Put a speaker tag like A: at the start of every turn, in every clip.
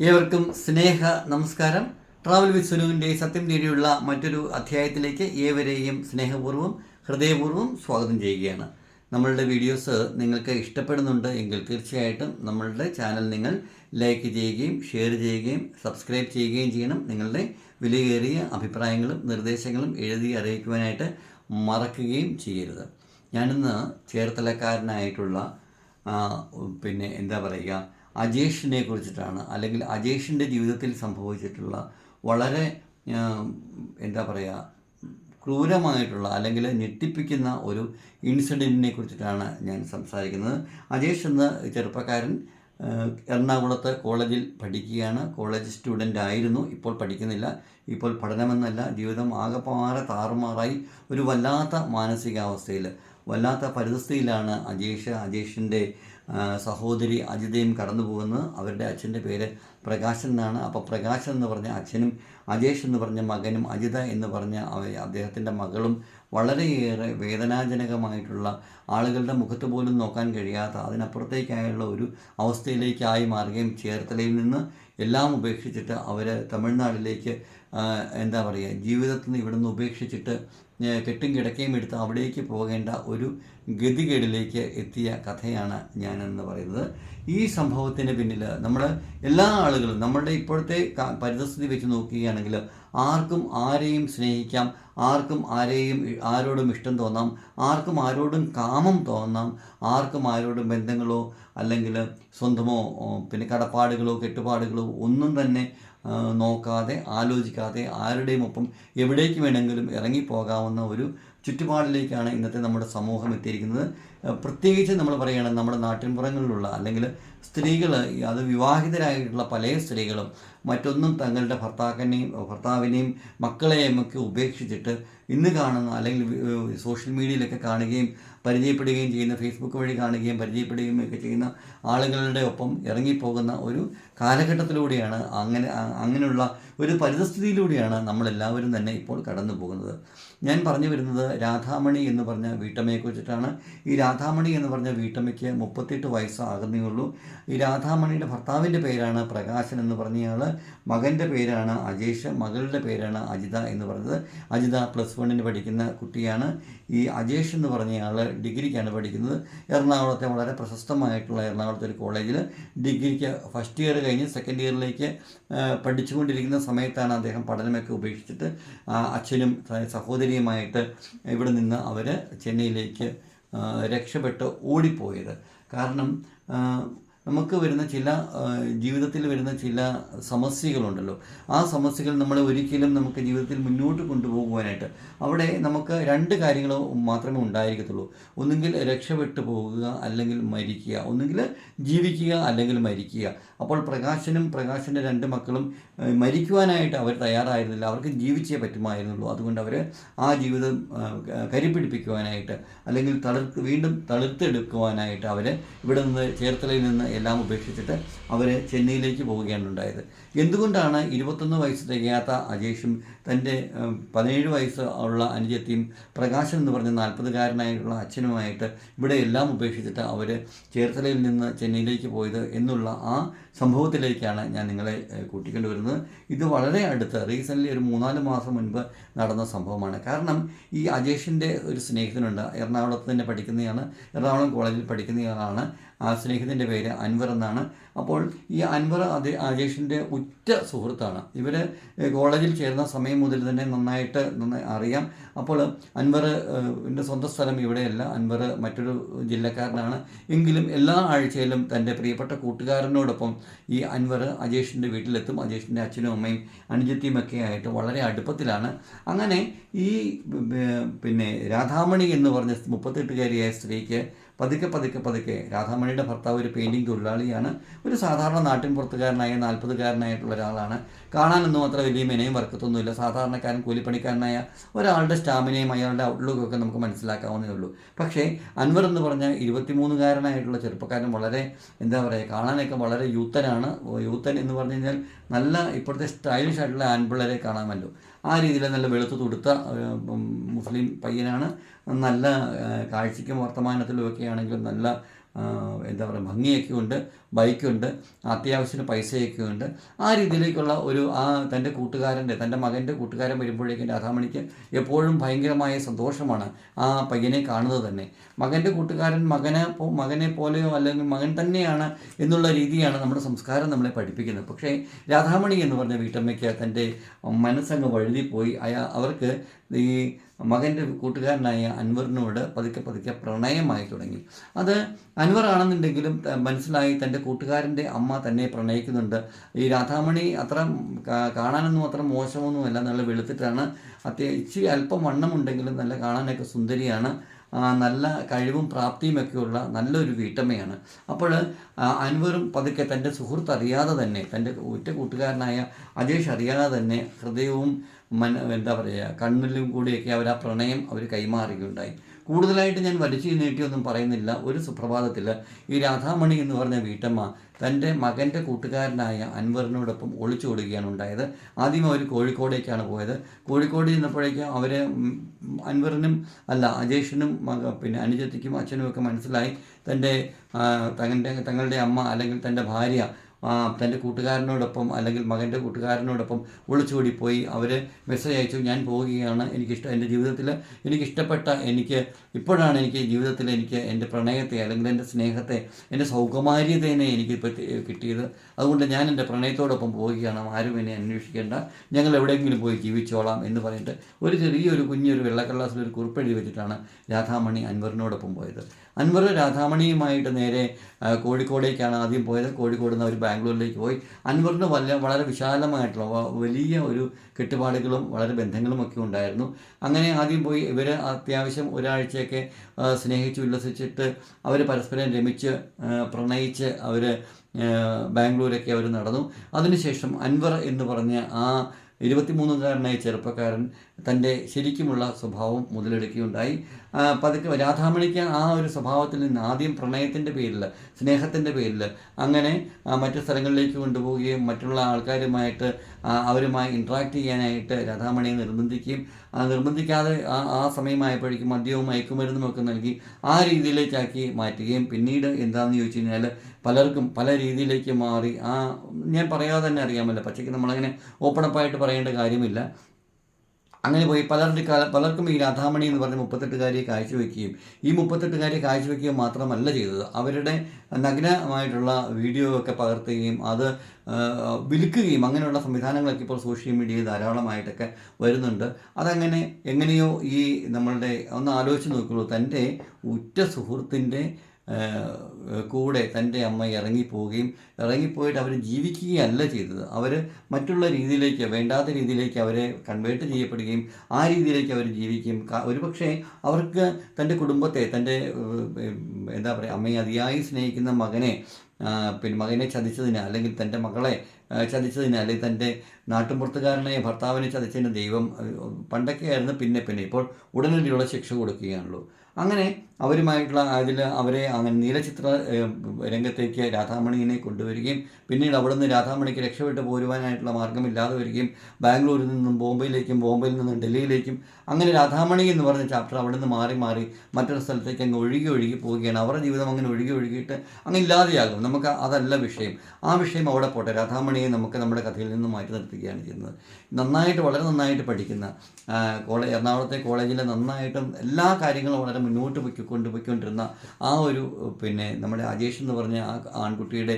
A: ഏവർക്കും സ്നേഹ നമസ്കാരം. Travel with സുനുവിന്റെ സത്യം തേടിയുള്ള മറ്റൊരു അധ്യായത്തിലേക്ക് ഏവരെയും സ്നേഹപൂർവം ഹൃദയപൂർവം സ്വാഗതം ചെയ്യുകയാണ്. നമ്മളുടെ വീഡിയോസ് നിങ്ങൾക്ക് ഇഷ്ടപ്പെടുന്നുണ്ട് എങ്കിൽ തീർച്ചയായിട്ടും നമ്മളുടെ ചാനൽ നിങ്ങൾ ലൈക്ക് ചെയ്യുകയും ഷെയർ ചെയ്യുകയും സബ്സ്ക്രൈബ് ചെയ്യുകയും ചെയ്യണം. നിങ്ങളുടെ വിലയേറിയ അഭിപ്രായങ്ങളും നിർദ്ദേശങ്ങളും എഴുതി അറിയിക്കുവാനായിട്ട് മറക്കുകയും ചെയ്യരുത്. ഞാനിന്ന് ചേർത്തലക്കാരനായിട്ടുള്ള പിന്നെ എന്താ പറയുക അജേഷിനെ കുറിച്ചിട്ടാണ്. അല്ലെങ്കിൽ അജേഷിന്റെ ജീവിതത്തിൽ സംഭവിച്ചിട്ടുള്ള വളരെ എന്താ പറയുക ക്രൂരമായിട്ടുള്ള അല്ലെങ്കിൽ ഞെട്ടിപ്പിക്കുന്ന ഒരു ഇൻസിഡന്റിനെ കുറിച്ചിട്ടാണ് ഞാൻ സംസാരിക്കുന്നത്. അജേഷ് എന്ന ചെറുപ്പക്കാരൻ എറണാകുളത്ത് കോളേജിൽ പഠിക്കുകയാണ്. കോളേജ് സ്റ്റുഡന്റ് ആയിരുന്നു. ഇപ്പോൾ പഠിക്കുന്നില്ല. ഇപ്പോൾ പഠനമെന്നല്ല. ജീവിതം ആകെപ്പാറെ താറുമാറായി ഒരു വല്ലാത്ത മാനസികാവസ്ഥയിൽ വല്ലാത്ത പരിതസ്ഥിതിയിലാണ് അജേഷ് അജേഷിന്റെ സഹോദരി അജിതയും കടന്നു പോകുന്നത്. അവരുടെ അച്ഛന്റെ പേര് പ്രകാശൻ എന്നാണ്. അപ്പോൾ പ്രകാശൻ എന്ന് പറഞ്ഞ അച്ഛനും അജേഷ് എന്ന് പറഞ്ഞ മകനും അജിത എന്ന് പറഞ്ഞ അദ്ദേഹത്തിന്റെ മകളും വളരെയേറെ വേദനാജനകമായിട്ടുള്ള ആളുകളുടെ മുഖത്ത് പോലും നോക്കാൻ കഴിയാത്ത അതിനപ്പുറത്തേക്കായുള്ള ഒരു അവസ്ഥയിലേക്കായി മാറുകയും ചേർത്തലയിൽ നിന്ന് എല്ലാം ഉപേക്ഷിച്ചിട്ട് അവർ തമിഴ്നാട്ടിലേക്ക് എന്താ പറയുക ജീവിതത്തിൽ നിന്ന് ഇവിടെ നിന്ന് ഉപേക്ഷിച്ചിട്ട് കെട്ടും കിടക്കയും എടുത്ത് അവിടേക്ക് പോകേണ്ട ഒരു ഗതികേടിലേക്ക് എത്തിയ കഥയാണ് ഞാനെന്ന് പറയുന്നത്. ഈ സംഭവത്തിന് പിന്നിൽ നമ്മൾ എല്ലാ ആളുകളും നമ്മളുടെ ഇപ്പോഴത്തെ പരിതസ്ഥിതി വെച്ച് നോക്കുകയാണെങ്കിൽ ആർക്കും ആരെയും സ്നേഹിക്കാം ആർക്കും ആരെയും ആരോടും ഇഷ്ടം തോന്നാം ആർക്കും ആരോടും കാമം തോന്നാം ആർക്കും ആരോടും ബന്ധങ്ങളോ അല്ലെങ്കിൽ സ്വന്തമോ പിന്നെ കടപ്പാടുകളോ കെട്ടുപാടുകളോ ഒന്നും തന്നെ നോക്കാതെ ആലോചിക്കാതെ ആരുടെയും ഒപ്പം എവിടേക്ക് വേണമെങ്കിലും ഇറങ്ങിപ്പോകാവുന്ന ഒരു ചുറ്റുപാടിലേക്കാണ് ഇന്നത്തെ നമ്മുടെ സമൂഹം എത്തിയിരിക്കുന്നത്. പ്രത്യേകിച്ച് നമ്മൾ പറയുകയാണെങ്കിൽ നമ്മുടെ നാട്ടിൻപുറങ്ങളിലുള്ള അല്ലെങ്കിൽ സ്ത്രീകൾ അത് വിവാഹിതരായിട്ടുള്ള പല സ്ത്രീകളും മറ്റൊന്നും തങ്ങളുടെ ഭർത്താക്കനെയും ഭർത്താവിനെയും മക്കളെയും ഒക്കെ ഉപേക്ഷിച്ചിട്ട് ഇന്ന് കാണുന്ന അല്ലെങ്കിൽ സോഷ്യൽ മീഡിയയിലൊക്കെ കാണുകയും പരിചയപ്പെടുകയും ചെയ്യുന്ന ഫേസ്ബുക്ക് വഴി കാണുകയും പരിചയപ്പെടുകയും ഒക്കെ ചെയ്യുന്ന ആളുകളുടെ ഒപ്പം ഇറങ്ങിപ്പോകുന്ന ഒരു കാലഘട്ടത്തിലൂടെയാണ് അങ്ങനെ അങ്ങനെയുള്ള ഒരു പരിതസ്ഥിതിയിലൂടെയാണ് നമ്മളെല്ലാവരും തന്നെ ഇപ്പോൾ കടന്നു പോകുന്നത് ഞാൻ പറഞ്ഞു വരുന്നത് രാധാമണി എന്ന് പറഞ്ഞ വീട്ടമ്മയെക്കുറിച്ചിട്ടാണ് ഈ രാധാമണി എന്ന് പറഞ്ഞ വീട്ടമ്മയ്ക്ക് മുപ്പത്തെട്ട് വയസ്സാകുന്നേ ഉള്ളൂ. ഈ രാധാമണിയുടെ ഭർത്താവിന്റെ പേരാണ് പ്രകാശൻ എന്ന് പറഞ്ഞയാൾ മകന്റെ പേരാണ് അജേഷ്. മകളുടെ പേരാണ് അജിത എന്ന് പറഞ്ഞത്. അജിത പ്ലസ് വണ്ണിന് പഠിക്കുന്ന കുട്ടിയാണ്. ഈ അജേഷ് എന്ന് പറഞ്ഞയാൾ ഡിഗ്രിക്കാണ് പഠിക്കുന്നത്. എറണാകുളത്തെ വളരെ പ്രശസ്തമായിട്ടുള്ള എറണാകുളത്തെ ഒരു കോളേജിൽ ഡിഗ്രിക്ക് ഫസ്റ്റ് ഇയർ കഴിഞ്ഞ് സെക്കൻഡ് ഇയറിലേക്ക് പഠിച്ചുകൊണ്ടിരിക്കുന്ന സമയത്താണ് അദ്ദേഹം പഠനമൊക്കെ ഉപേക്ഷിച്ചിട്ട് അച്ഛനും സഹോദരിയുമായിട്ട് ഇവിടെ നിന്ന് അവർ ചെന്നൈയിലേക്ക് രക്ഷപ്പെട്ട് ഓടിപ്പോയത്. കാരണം നമുക്ക് വരുന്ന ചില ജീവിതത്തിൽ വരുന്ന ചില സമസ്യകളുണ്ടല്ലോ. ആ സമസ്യകൾ നമ്മൾ ഒരിക്കലും നമുക്ക് ജീവിതത്തിൽ മുന്നോട്ട് കൊണ്ടുപോകുവാനായിട്ട് അവിടെ നമുക്ക് രണ്ട് കാര്യങ്ങൾ മാത്രമേ ഉണ്ടായിരിക്കത്തുള്ളൂ. ഒന്നുകിൽ രക്ഷപ്പെട്ടു പോകുക അല്ലെങ്കിൽ മരിക്കുക. ഒന്നുകിൽ ജീവിക്കുക അല്ലെങ്കിൽ മരിക്കുക. അപ്പോൾ പ്രകാശനും പ്രകാശന്റെ രണ്ട് മക്കളും മരിക്കുവാനായിട്ട് അവർ തയ്യാറായിരുന്നില്ല. അവർക്ക് ജീവിച്ചേ പറ്റുമായിരുന്നുള്ളൂ. അതുകൊണ്ട് അവർ ആ ജീവിതം കരിപ്പിടിപ്പിക്കുവാനായിട്ട് അല്ലെങ്കിൽ തളിർത്ത് വീണ്ടും തളിർത്തെടുക്കുവാനായിട്ട് അവർ ഇവിടെ നിന്ന് ചേർത്തലയിൽ നിന്ന് എല്ലാം ഉപേക്ഷിച്ചിട്ട് അവർ ചെന്നൈയിലേക്ക് പോവുകയാണ് ഉണ്ടായത്. എന്തുകൊണ്ടാണ് ഇരുപത്തൊന്ന് വയസ്സ് തികയാത്ത അജേഷും തന്റെ പതിനേഴ് വയസ്സ് ഉള്ള അനുജത്തിയും പ്രകാശൻ എന്ന് പറഞ്ഞ നാൽപ്പതുകാരനായിട്ടുള്ള അച്ഛനുമായിട്ട് ഇവിടെ എല്ലാം ഉപേക്ഷിച്ചിട്ട് അവർ ചേർത്തലയിൽ നിന്ന് ചെന്നൈയിലേക്ക് പോയത് എന്നുള്ള ആ സംഭവത്തിലേക്കാണ് ഞാൻ നിങ്ങളെ കൂട്ടിക്കൊണ്ടുവരുന്നത് വരുന്നത്. ഇത് വളരെ അടുത്ത് റീസെന്റ്ലി ഒരു മൂന്നാൽ മാസം മുൻപ് നടന്ന സംഭവമാണ്. കാരണം ഈ അജേഷിന്റെ ഒരു സ്നേഹിതനുണ്ട്. എറണാകുളത്ത് തന്നെ പഠിക്കുന്നതാണ് എറണാകുളം കോളേജിൽ പഠിക്കുന്നയാളാണ്. ആ സ്നേഹിതന്റെ പേര് അൻവർ എന്നാണ്. അപ്പോൾ ഈ അൻവർ അതെ അജേഷിന്റെ ഉറ്റ സുഹൃത്താണ്. ഇവർ കോളേജിൽ ചേർന്ന സമയം മുതൽ തന്നെ നന്നായിട്ട് നന്നായി അറിയാം. അപ്പോൾ അൻവർ എന്റെ സ്വന്തം സ്ഥലം ഇവിടെയല്ല. അൻവർ മറ്റൊരു ജില്ലക്കാരനാണ്. എങ്കിലും എല്ലാ ആഴ്ചയിലും തന്റെ പ്രിയപ്പെട്ട കൂട്ടുകാരനോടൊപ്പം ഈ അൻവർ അജേഷിന്റെ വീട്ടിലെത്തും. അജേഷിന്റെ അച്ഛനും അമ്മയും അനുജത്തിയും ഒക്കെ ആയിട്ട് വളരെ അടുപ്പത്തിലാണ്. അങ്ങനെ ഈ പിന്നെ രാധാമണി എന്ന് പറഞ്ഞ മുപ്പത്തെട്ടുകാരിയായ സ്ത്രീക്ക് പതുക്കെ പതുക്കെ പതുക്കെ രാധാമണിയുടെ ഭർത്താവ് ഒരു പെയിന്റിങ് തൊഴിലാളിയാണ്. ഒരു സാധാരണ നാട്ടിൻ പുറത്തുകാരനായ നാൽപ്പതുകാരനായിട്ടുള്ള ഒരാളാണ്. കാണാനൊന്നും അത്ര വലിയ മെനയും വർക്കത്തൊന്നുമില്ല. സാധാരണക്കാരൻ കൂലിപ്പണിക്കാരനായ ഒരാളുടെ സ്റ്റാമിനയും അയാളുടെ ഔട്ട്ലുക്കും ഒക്കെ നമുക്ക് മനസ്സിലാക്കാവുന്നേ ഉള്ളൂ. പക്ഷേ അൻവർ എന്ന് പറഞ്ഞ ഇരുപത്തിമൂന്നുകാരനായിട്ടുള്ള ചെറുപ്പക്കാരൻ വളരെ എന്താ പറയുക കാണാനൊക്കെ വളരെ യൂത്തനാണ്. യൂത്തൻ എന്ന് പറഞ്ഞു കഴിഞ്ഞാൽ നല്ല ഇപ്പോഴത്തെ സ്റ്റൈലിഷ് ആയിട്ടുള്ള ആൺപിള്ളേരെ കാണാമല്ലോ. ആ രീതിയിൽ നല്ല വെളുത്ത് തുടുത്ത മുസ്ലിം പയ്യനാണ്. നല്ല കാഴ്ചയ്ക്കും വർത്തമാനത്തിലും ഒക്കെ ആണെങ്കിലും നല്ല എന്താ പറയുക ഭംഗിയൊക്കെ ഉണ്ട് ബൈക്കുണ്ട് അത്യാവശ്യത്തിന് പൈസയൊക്കെ ഉണ്ട് ആ രീതിയിലേക്കുള്ള ഒരു ആ തന്റെ കൂട്ടുകാരന്റെ തന്റെ മകന്റെ കൂട്ടുകാരൻ വരുമ്പോഴേക്കും രാധാമണിക്ക് എപ്പോഴും ഭയങ്കരമായ സന്തോഷമാണ് ആ പയ്യനെ കാണുന്നത് തന്നെ. മകന്റെ കൂട്ടുകാരൻ മകനെ മകനെ പോലെയോ അല്ലെങ്കിൽ മകൻ തന്നെയാണ് എന്നുള്ള രീതിയാണ് നമ്മുടെ സംസ്കാരം നമ്മളെ പഠിപ്പിക്കുന്നത്. പക്ഷേ രാധാമണി എന്ന് പറഞ്ഞ വീട്ടമ്മയ്ക്ക് തന്റെ മനസ്സങ്ങ് വഴുതിപ്പോയി. അയാ അവർക്ക് ഈ മകന്റെ കൂട്ടുകാരനായ അൻവറിനോട് പതുക്കെ പതുക്കെ പ്രണയമായി തുടങ്ങി. അത് അൻവർ ആണെന്നുണ്ടെങ്കിലും മനസ്സിലായി തന്റെ കൂട്ടുകാരന്റെ അമ്മ തന്നെ പ്രണയിക്കുന്നുണ്ട്. ഈ രാധാമണി അത്ര കാണാനൊന്നും അത്ര മോശമൊന്നുമല്ല നല്ല വെളുത്തിട്ടാണ്. അത്യാവശ്യം ഇച്ചിരി അല്പം വണ്ണമുണ്ടെങ്കിലും നല്ല കാണാനൊക്കെ സുന്ദരിയാണ്. നല്ല കഴിവും പ്രാപ്തിയുമൊക്കെയുള്ള നല്ലൊരു വീട്ടമ്മയാണ്. അപ്പോൾ അൻവറും പതുക്കെ തന്റെ സുഹൃത്ത് അറിയാതെ തന്നെ തന്റെ ഉറ്റ കൂട്ടുകാരനായ അജേഷ് അറിയാതെ തന്നെ ഹൃദയവും മന എന്താ പറയുക കണ്ണിലും കൂടിയൊക്കെ അവർ ആ പ്രണയം അവർ കൈമാറുകയുണ്ടായി. കൂടുതലായിട്ട് ഞാൻ വലിച്ചു നീട്ടിയൊന്നും പറയുന്നില്ല. ഒരു സുപ്രഭാതത്തിൽ ഈ രാധാമണി എന്ന് പറഞ്ഞ വീട്ടമ്മ തന്റെ മകന്റെ കൂട്ടുകാരനായ അൻവറിനോടൊപ്പം ഒളിച്ചോടുകയാണ് ഉണ്ടായത്. ആദ്യം അവർ കോഴിക്കോടേക്കാണ് പോയത്. കോഴിക്കോട് ചെന്നപ്പോഴേക്കും അവർ അൻവറിനും അല്ല അജേഷിനും മക പിന്നെ അനുജത്തിക്കും അച്ഛനും ഒക്കെ മനസ്സിലായി. തന്റെ തങ്ങളുടെ തങ്ങളുടെ അമ്മ അല്ലെങ്കിൽ തന്റെ ഭാര്യ തന്റെ കൂട്ടുകാരനോടൊപ്പം അല്ലെങ്കിൽ മകന്റെ കൂട്ടുകാരനോടൊപ്പം ഒളിച്ചോടി പോയി അവർ മെസ്സേജ് അയച്ചു. ഞാൻ പോവുകയാണ്. എനിക്കിഷ്ടം എന്റെ ജീവിതത്തിൽ എനിക്കിഷ്ടപ്പെട്ട എനിക്ക് ഇപ്പോഴാണ് എനിക്ക് ജീവിതത്തിൽ എനിക്ക് എന്റെ പ്രണയത്തെ അല്ലെങ്കിൽ എന്റെ സ്നേഹത്തെ എന്റെ സൗകുമാര്യതേനെ എനിക്ക് കിട്ടിയത്. അതുകൊണ്ട് ഞാൻ എന്റെ പ്രണയത്തോടൊപ്പം പോവുകയാണ്. ആരും എന്നെ അന്വേഷിക്കേണ്ട. ഞങ്ങൾ എവിടെയെങ്കിലും പോയി ജീവിച്ചോളാം എന്ന് പറഞ്ഞിട്ട് ഒരു ചെറിയൊരു കുഞ്ഞൊരു വെള്ളക്കള്ളാസിൽ ഒരു കുറിപ്പെഴുതി വെച്ചിട്ടാണ് രാധാമണി അൻവറിനോടൊപ്പം പോയത്. അൻവർ രാധാമണിയുമായിട്ട് നേരെ കോഴിക്കോടേക്കാണ് ആദ്യം പോയത്. കോഴിക്കോട് നിന്ന് അവർ ബാംഗ്ലൂരിലേക്ക് പോയി. അൻവറിന് വല്ല വളരെ വിശാലമായിട്ടുള്ള വലിയ ഒരു കെട്ടുപാടുകളും വളരെ ബന്ധങ്ങളും ഒക്കെ ഉണ്ടായിരുന്നു. അങ്ങനെ ആദ്യം പോയി ഇവർ അത്യാവശ്യം ഒരാഴ്ചയൊക്കെ ആ, സ്നേഹിച്ച് ഉല്ലസിച്ചിട്ട് അവർ പരസ്പരം രമിച്ച് പ്രണയിച്ച് അവർ ബാംഗ്ലൂരൊക്കെ അവർ നടന്നു. അതിനുശേഷം അൻവർ എന്ന് പറഞ്ഞ ആ ഇരുപത്തിമൂന്നുകാരനായ ചെറുപ്പക്കാരൻ തന്റെ ശരിക്കുമുള്ള സ്വഭാവം മുതലെടുക്കുകയുണ്ടായി. പതുക്കെ രാധാമണിക്ക് ആ ഒരു സ്വഭാവത്തിൽ നിന്ന് ആദ്യം പ്രണയത്തിന്റെ പേരിൽ സ്നേഹത്തിന്റെ പേരിൽ അങ്ങനെ മറ്റു സ്ഥലങ്ങളിലേക്ക് കൊണ്ടുപോവുകയും മറ്റുള്ള ആൾക്കാരുമായിട്ട് അവരുമായി ഇൻട്രാക്ട് ചെയ്യാനായിട്ട് രാധാമണിയെ നിർബന്ധിക്കുകയും നിർബന്ധിക്കാതെ ആ ആ സമയമായപ്പോഴേക്കും മദ്യവും മയക്കുമരുന്നും ഒക്കെ നൽകി ആ രീതിയിലേക്കാക്കി മാറ്റുകയും പിന്നീട് എന്താണെന്ന് ചോദിച്ചു കഴിഞ്ഞാൽ പലർക്കും പല രീതിയിലേക്ക് മാറി. ആ ഞാൻ പറയാതെ തന്നെ അറിയാമല്ലോ പക്ഷേ നമ്മളങ്ങനെ ഓപ്പണപ്പായിട്ട് പറയേണ്ട കാര്യമില്ല. അങ്ങനെ പോയി പലരുടെ പലർക്കും ഈ രാധാമണി എന്ന് പറഞ്ഞ മുപ്പത്തെട്ടുകാരിയെ കാഴ്ചവെക്കുകയും ഈ മുപ്പത്തെട്ടുകാരിയെ കാഴ്ചവെക്കുകയും മാത്രമല്ല ചെയ്തത്. അവരുടെ നഗ്നമായിട്ടുള്ള വീഡിയോ ഒക്കെ പകർത്തുകയും അത് വിൽക്കുകയും അങ്ങനെയുള്ള സംവിധാനങ്ങളൊക്കെ ഇപ്പോൾ സോഷ്യൽ മീഡിയയിൽ ധാരാളമായിട്ടൊക്കെ വരുന്നുണ്ട്. അതങ്ങനെ എങ്ങനെയോ ഈ നമ്മളുടെ ഒന്ന് ആലോചിച്ച് നോക്കുള്ളൂ. തന്റെ ഉറ്റ സുഹൃത്തിന്റെ കൂടെ തന്റെ അമ്മ ഇറങ്ങിപ്പോവുകയും ഇറങ്ങിപ്പോയിട്ട് അവർ ജീവിക്കുകയല്ല ചെയ്തത്. അവർ മറ്റുള്ള രീതിയിലേക്ക് വേണ്ടാത്ത രീതിയിലേക്ക് അവരെ കൺവേർട്ട് ചെയ്യപ്പെടുകയും ആ രീതിയിലേക്ക് അവർ ജീവിക്കുകയും ഒരു പക്ഷേ അവർക്ക് തന്റെ കുടുംബത്തെ തന്റെ എന്താ പറയുക അമ്മയെ അതിയായി സ്നേഹിക്കുന്ന മകനെ പിന്നെ മകനെ ചതിച്ചതിന് അല്ലെങ്കിൽ തന്റെ മകളെ ചതിച്ചതിന് അല്ലെങ്കിൽ തന്റെ നാട്ടുമ്പുറത്തുകാരനായ ഭർത്താവിനെ ചതിച്ചതിന് ദൈവം പണ്ടൊക്കെ ആയിരുന്നു പിന്നെ പിന്നെ ഇപ്പോൾ ഉടനടിയുള്ള ശിക്ഷ കൊടുക്കുകയാണല്ലോ. അങ്ങനെ അവരുമായിട്ടുള്ള അതിൽ അവരെ അങ്ങനെ നീലചിത്ര രംഗത്തേക്ക് രാധാമണിയെ കൊണ്ടുവരികയും പിന്നീട് അവിടെ നിന്ന് രാധാമണിക്ക് രക്ഷപ്പെട്ട് പോരുവാനായിട്ടുള്ള മാർഗമില്ലാതെ വരികയും ബാംഗ്ലൂരിൽ നിന്നും ബോംബെയിലേക്കും ബോംബെയിൽ നിന്നും ഡൽഹിയിലേക്കും അങ്ങനെ രാധാമണി എന്ന് പറഞ്ഞ ചാപ്റ്റർ അവിടെ നിന്ന് മാറി മാറി മറ്റൊരു സ്ഥലത്തേക്ക് അങ്ങ് ഒഴുകി ഒഴുകി പോവുകയാണ്. അവരുടെ ജീവിതം അങ്ങനെ ഒഴുകി ഒഴുകിയിട്ട് അങ്ങ് ഇല്ലാതെയാകും. നമുക്ക് അതല്ല വിഷയം. ആ വിഷയം അവിടെ പോട്ടെ. രാധാമണിയെ നമുക്ക് നമ്മുടെ കഥയിൽ നിന്ന് മാറ്റി നിർത്തുകയാണ് ചെയ്യുന്നത്. നന്നായിട്ട് വളരെ നന്നായിട്ട് പഠിക്കുന്ന കോളേജ് എറണാകുളത്തെ കോളേജിലെ നന്നായിട്ടും എല്ലാ കാര്യങ്ങളും വളരെ മുന്നോട്ട് പൊക്കി കൊണ്ടുപോയിക്കൊണ്ടിരുന്ന ആ ഒരു പിന്നെ നമ്മുടെ അജേഷ് എന്ന് പറഞ്ഞ ആ ആൺകുട്ടിയുടെ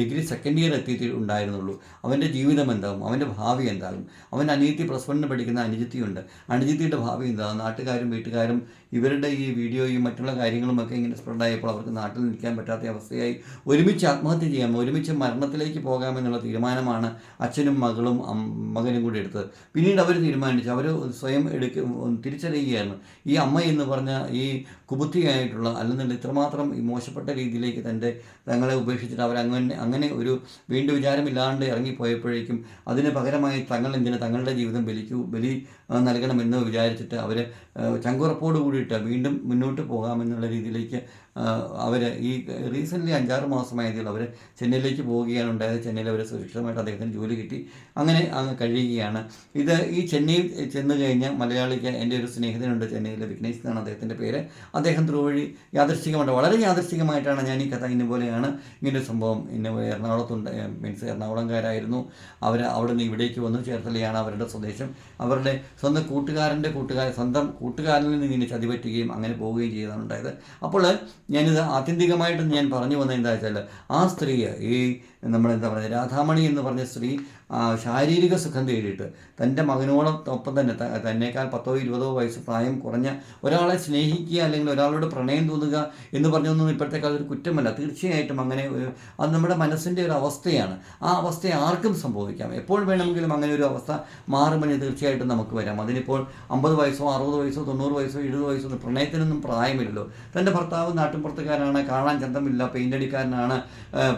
A: ഡിഗ്രി സെക്കൻഡ് ഇയർ എത്തിയിട്ട് ഉണ്ടായിരുന്നുള്ളൂ. അവന്റെ ജീവിതം എന്താകും? അവന്റെ ഭാവി എന്താകും? അവൻ അനിയത്തി പ്ലസ് വണ്ണിന് പഠിക്കുന്ന അനുജിത്തിയുണ്ട്. അനുജിത്തിയുടെ ഭാവി എന്താകും? നാട്ടുകാരും വീട്ടുകാരും ഇവരുടെ ഈ വീഡിയോയും മറ്റുള്ള കാര്യങ്ങളുമൊക്കെ ഇങ്ങനെ സ്പ്രെഡായപ്പോൾ അവർക്ക് നാട്ടിൽ നിൽക്കാൻ പറ്റാത്ത അവസ്ഥയായി. ഒരുമിച്ച് ആത്മഹത്യ ചെയ്യാം. ഒരുമിച്ച് മരണത്തിലേക്ക് പോകാമെന്നുള്ള തീരുമാനമാണ് അച്ഛനും മകളും മകനും കൂടി എടുത്തത്. പിന്നീട് അവർ തീരുമാനിച്ചു. അവർ സ്വയം എടുക്ക തിരിച്ചറിയുകയായിരുന്നു. ഈ അമ്മ എന്ന് പറഞ്ഞ ഈ കുബുദ്ധിയായിട്ടുള്ള അല്ലെന്നുണ്ടെങ്കിൽ ഇത്രമാത്രം മോശപ്പെട്ട രീതിയിലേക്ക് തന്റെ തങ്ങളെ ഉപേക്ഷിച്ചിട്ട് അവർ അങ്ങനെ അങ്ങനെ ഒരു വീണ്ടും വിചാരമില്ലാണ്ട് ഇറങ്ങിപ്പോയപ്പോഴേക്കും അതിന് പകരമായി തങ്ങൾ എന്തിന് തങ്ങളുടെ ജീവിതം ബലിക്കൂ ബലി നൽകണമെന്ന് വിചാരിച്ചിട്ട് അവർ ചങ്കുറപ്പോട് കൂടിയിട്ട് വീണ്ടും മുന്നോട്ട് പോകാമെന്നുള്ള രീതിയിലേക്ക് അവർ ഈ റീസെന്റ്ലി അഞ്ചാറ് മാസമായതിൽ അവർ ചെന്നൈയിലേക്ക് പോവുകയാണ് ഉണ്ടായത്. ചെന്നൈയിൽ അവർ സുരക്ഷിതമായിട്ട് അദ്ദേഹത്തിന് ജോലി കിട്ടി. അങ്ങനെ അങ്ങ് കഴിയുകയാണ്. ഇത് ഈ ചെന്നൈയിൽ ചെന്ന് കഴിഞ്ഞാൽ മലയാളിക്ക് എന്റെ ഒരു സ്നേഹിതനുണ്ട് ചെന്നൈയിലെ വിഘ്നേഷ് എന്നാണ് അദ്ദേഹത്തിന്റെ പേര്. അദ്ദേഹം ത്രൂ വഴി യാദൃശ്ചികമായിട്ട് വളരെ യാദൃശ്ചികമായിട്ടാണ് ഞാൻ ഈ കഥ ഇന്ന പോലെയാണ് ഇങ്ങനൊരു സംഭവം ഇന്ന എറണാകുളത്തുണ്ട് മീൻസ് എറണാകുളംകാരായിരുന്നു. അവർ അവിടെ നിന്ന് ഇവിടേക്ക് വന്നു ചേർത്തലയാണ് അവരുടെ സ്വദേശം. അവരുടെ സ്വന്തം കൂട്ടുകാരന്റെ കൂട്ടുകാരൻ സ്വന്തം കൂട്ടുകാരനിൽ നിന്ന് ഇങ്ങനെ ചതിപറ്റുകയും അങ്ങനെ പോവുകയും ചെയ്താണ് ഉണ്ടായത്. അപ്പോൾ ഞാനിത് ആത്യന്തികമായിട്ട് ഞാൻ പറഞ്ഞു വന്നത് എന്താ വെച്ചാൽ ആ സ്ത്രീ ഈ നമ്മളെന്താ പറയുക രാധാമണി എന്ന് പറഞ്ഞ സ്ത്രീ ശാരീരിക സുഖം തേടിയിട്ട്. തന്റെ മകനോളം ഒപ്പം തന്നെ തന്നേക്കാൾ പത്തോ ഇരുപതോ വയസ്സ് പ്രായം കുറഞ്ഞ ഒരാളെ സ്നേഹിക്കുക അല്ലെങ്കിൽ ഒരാളോട് പ്രണയം തോന്നുക എന്ന് പറഞ്ഞൊന്നും ഇപ്പോഴത്തെ കാലത്ത് ഒരു കുറ്റമല്ല. തീർച്ചയായിട്ടും അങ്ങനെ അത് നമ്മുടെ മനസ്സിന്റെ ഒരു അവസ്ഥയാണ്. ആ അവസ്ഥ ആർക്കും സംഭവിക്കാം. എപ്പോൾ വേണമെങ്കിലും അങ്ങനെ ഒരു അവസ്ഥ മാറുമ്പോൾ തീർച്ചയായിട്ടും നമുക്ക് വരാം. അതിനിപ്പോൾ അമ്പത് വയസ്സോ അറുപത് വയസ്സോ തൊണ്ണൂറ് വയസ്സോ എഴുപത് വയസ്സോ പ്രണയത്തിനൊന്നും പ്രായമില്ലല്ലോ. തന്റെ ഭർത്താവ് നാട്ടിൻപുറത്തുകാരാണ് കാണാൻ ചന്തമില്ല പെയിന്റ് അടിക്കാരനാണ്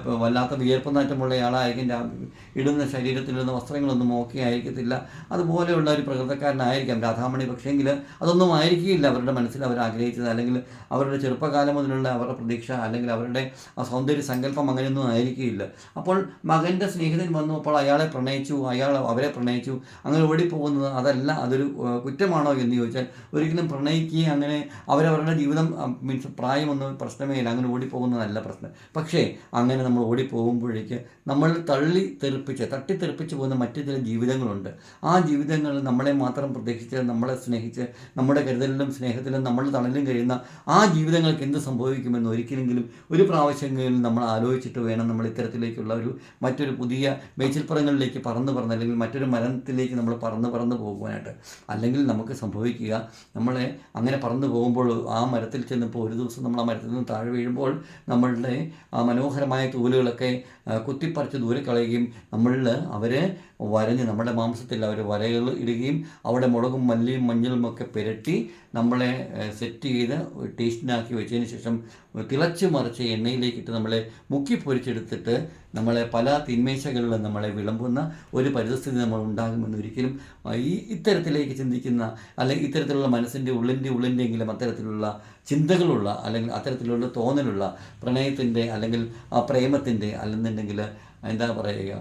A: വല്ലാത്ത വിയർപ്പ് നാറ്റമുള്ള ആളായിരിക്കും ഇടുന്ന ശരീരത്തിലിടുന്ന വസ്ത്രങ്ങളൊന്നും ഓക്കെ ആയിരിക്കത്തില്ല. അതുപോലെയുള്ള ഒരു പ്രകൃതക്കാരനായിരിക്കാം രാധാമണി. പക്ഷേങ്കിൽ അതൊന്നും ആയിരിക്കില്ല അവരുടെ മനസ്സിൽ അവർ ആഗ്രഹിച്ചത്. അല്ലെങ്കിൽ അവരുടെ ചെറുപ്പകാലം മുതലുള്ള അവരുടെ പ്രതീക്ഷ അല്ലെങ്കിൽ അവരുടെ സൗന്ദര്യ സങ്കല്പം അങ്ങനെയൊന്നും ആയിരിക്കില്ല. അപ്പോൾ മകന്റെ സ്നേഹിതൻ വന്നു. അപ്പോൾ അയാളെ പ്രണയിച്ചു. അയാൾ അവരെ പ്രണയിച്ചു. അങ്ങനെ ഓടിപ്പോകുന്നത് അതല്ല അതൊരു കുറ്റമാണോ എന്ന് ചോദിച്ചാൽ ഒരിക്കലും പ്രണയിക്കുകയും അങ്ങനെ അവരവരുടെ ജീവിതം മീൻസ് പ്രായമൊന്നും പ്രശ്നമേ ഇല്ല. അങ്ങനെ ഓടിപ്പോകുന്നതല്ല പ്രശ്നം. പക്ഷേ അങ്ങനെ നമ്മൾ ഓടിപ്പോകുമ്പോഴേക്ക് നമ്മൾ തള്ളി തെറിപ്പിച്ച് തട്ടിത്തെറിപ്പിച്ച് പോകുന്ന മറ്റു ചില ജീവിതങ്ങളുണ്ട്. ആ ജീവിതങ്ങൾ നമ്മളെ മാത്രം പ്രതീക്ഷിച്ച് നമ്മളെ സ്നേഹിച്ച് നമ്മുടെ കരുതലിലും സ്നേഹത്തിലും നമ്മൾ തണലും കഴിയുന്ന ആ ജീവിതങ്ങൾക്ക് എന്ത് സംഭവിക്കുമെന്ന് ഒരിക്കലെങ്കിലും ഒരു പ്രാവശ്യമെങ്കിലും നമ്മൾ ആലോചിച്ചിട്ട് വേണം നമ്മൾ ഇത്തരത്തിലേക്കുള്ള ഒരു മറ്റൊരു പുതിയ മേച്ചിൽപ്പുറങ്ങളിലേക്ക് പറന്ന് പറന്ന് അല്ലെങ്കിൽ മറ്റൊരു മരണത്തിലേക്ക് നമ്മൾ പറന്ന് പറന്ന് പോകുവാനായിട്ട്. അല്ലെങ്കിൽ നമുക്ക് സംഭവിക്കുക നമ്മളെ അങ്ങനെ പറന്ന് പോകുമ്പോൾ ആ മരത്തിൽ ചെന്നപ്പോൾ ഒരു ദിവസം നമ്മൾ ആ മരത്തിൽ നിന്ന് താഴെ വീഴുമ്പോൾ നമ്മളുടെ ആ മനോഹരമായ തൂലുകളൊക്കെ കുത്തിപ്പറിച്ച് ദൂരെ കളയുകയും നമ്മളിൽ അവരെ വരഞ്ഞ് നമ്മുടെ മാംസത്തിൽ അവർ വരകൾ ഇടുകയും അവിടെ മുളകും മല്ലിയും മഞ്ഞളും ഒക്കെ പുരട്ടി നമ്മളെ സെറ്റ് ചെയ്ത് ടേസ്റ്റിനാക്കി വെച്ചതിന് ശേഷം തിളച്ച് മറിച്ച് എണ്ണയിലേക്കിട്ട് നമ്മളെ മുക്കി പൊരിച്ചെടുത്തിട്ട് നമ്മളെ പല തിന്മേശകളിലും നമ്മളെ വിളമ്പുന്ന ഒരു പരിതസ്ഥിതി നമ്മൾ ഉണ്ടാകുമെന്ന് ഒരിക്കലും ഈ ഇത്തരത്തിലേക്ക് ചിന്തിക്കുന്ന അല്ലെങ്കിൽ ഇത്തരത്തിലുള്ള മനസ്സിന്റെ ഉള്ളിന്റെ ഉള്ളിന്റെയെങ്കിലും അത്തരത്തിലുള്ള ചിന്തകളുള്ള അല്ലെങ്കിൽ അത്തരത്തിലുള്ള തോന്നലുള്ള പ്രണയത്തിന്റെ അല്ലെങ്കിൽ പ്രേമത്തിന്റെ അല്ലെന്നുണ്ടെങ്കിൽ എന്താ പറയുക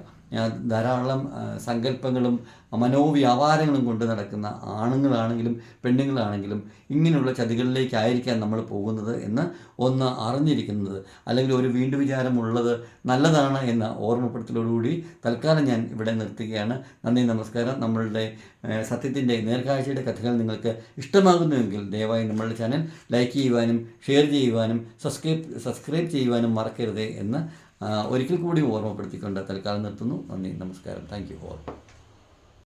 A: ധാരാളം സങ്കല്പങ്ങളും മനോവ്യാപാരങ്ങളും കൊണ്ട് നടക്കുന്ന ആണുങ്ങളാണെങ്കിലും പെണ്ണുങ്ങളാണെങ്കിലും ഇങ്ങനെയുള്ള ചതികളിലേക്കായിരിക്കാം നമ്മൾ പോകുന്നത് എന്ന് ഒന്ന് അറിഞ്ഞിരിക്കുന്നത്. അല്ലെങ്കിൽ ഒരു വീണ്ടു വിചാരമുള്ളത് നല്ലതാണ് എന്ന ഓർമ്മപ്പെടുത്തലോടുകൂടി തൽക്കാലം ഞാൻ ഇവിടെ നിർത്തുകയാണ്. നന്ദി നമസ്കാരം. നമ്മളുടെ സത്യത്തിന്റെ നേർക്കാഴ്ചയുടെ കഥകൾ നിങ്ങൾക്ക് ഇഷ്ടമാകുന്നുവെങ്കിൽ ദയവായി നമ്മളുടെ ചാനൽ ലൈക്ക് ചെയ്യുവാനും ഷെയർ ചെയ്യുവാനും സബ്സ്ക്രൈബ് സബ്സ്ക്രൈബ് ചെയ്യുവാനും മറക്കരുത് എന്ന് ഒരിക്കൽ കൂടി ഓർമ്മപ്പെടുത്തിക്കൊണ്ട് തൽക്കാലം നിർത്തുന്നു. നന്ദി നമസ്കാരം. Thank you all.